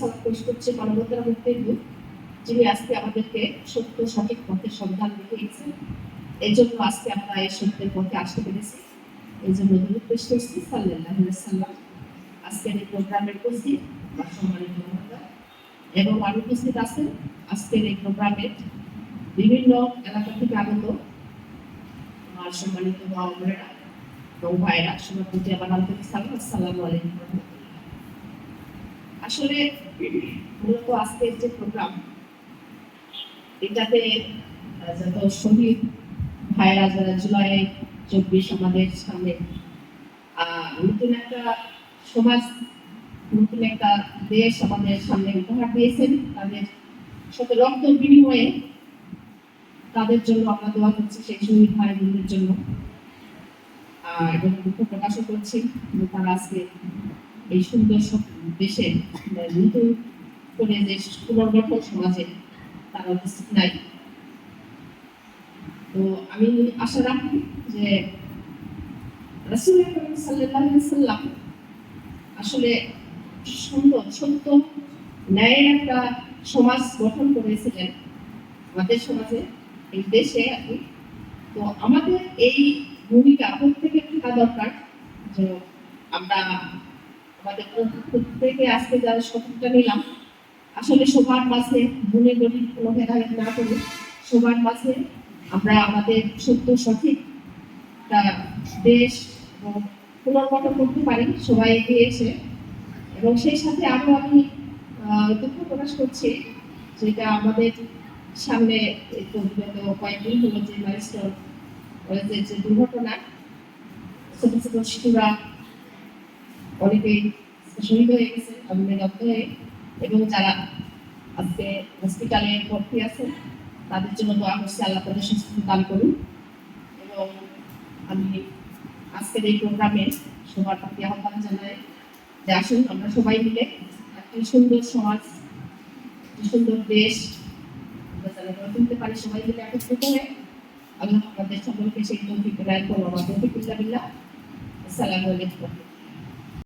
সালাম পেশ করছে মানবতার মুক্তি যিনি আজকে আমাদেরকে সত্য, সঠিক পথের সন্ধান দেখিয়েছেন। এই জন্য আজকে আমরা এই সত্যের পথে আসতে পেরেছি। এই জন্য দূর পেশ করছি সাল্লাহ সাল্লাম আজকের এই প্রোগ্রামের উপস্থিত এবং আরও উপস্থিত আছেন আজকের এই প্রোগ্রামে বিভিন্ন এলাকা থেকে আগত আমার সম্মানিত মা বোনেরা এবং ভাইরা সবার প্রতি আমার আন্তরিক সালাম। আসসালামু আলাইকুম। আসলে মূলত আজকের যে প্রোগ্রাম এটাতে যত শহীদ ভাইরা যারা জুলাই চব্বিশ আমাদের সামনে নতুন একটা সমাজ, নতুন একটা দেশ আমাদের সামনে উপহার দিয়েছেন। তাদের সাথে রক্ত বিনিময়ে তাদের জন্য আমরা দোয়া করছি সেই শহীদ ভাই বোনদের জন্য এবং দুঃখ প্রকাশও করছি তারা আজকে এই সুন্দর সব- দেশে নতুন করে যে পুনর্গঠন সমাজে তারা উপস্থিত নাই। তো আমি আশা রাখি যে রাসুল সাল্লাম আসলে সুন্দর, সত্য ন্যায়ের একটা সমাজ গঠন করেছিলেন আমাদের সমাজে, এই দেশে কি। তো আমাদের এই ভূমিকা প্রত্যেকের থাকা দরকার যে আমরা আমাদের প্রত্যেকে আজকে যারা শপথটা নিলাম, আসলে সবার মাঝে গুণে গরিব কোনো ভেদাভেদ না করে, সবার মাঝে আমরা আমাদের সত্য সঠিক একটা দেশ পুনর্গঠন করতে পারি, সবাই এগিয়ে এসে। এবং সেই সাথে আরও আমি দুঃখ প্রকাশ করছি যেটা আমাদের সামনে তো বিগত কয়েকদিন হলো যে মাইলস্টোন যে দুর্ঘটনা, ছোট ছোট শিশুরা অনেকেই শহীদ হয়ে গেছে, আগুনে দগ্ধ হয়ে। এবং যারা আজকে হসপিটালে ভর্তি আছে তাদের জন্য দোয়া করছি, আল্লাহ তাদের সুস্থ দান করুন। এবং আমি আজকের এই প্রোগ্রামে সবার প্রতি আহ্বান জানাই যে আসুন, আমরা সবাই মিলে একটি সুন্দর সমাজ, একটি সুন্দর দেশ, আমরা তুলতে পারি, সবাই মিলে একত্রিত হয়ে আল্লাহ আমাদের সকলকে সেই তৌফিক রায় করব বিল্লাহ বিল্লাহ। আসসালামু আলাইকুম।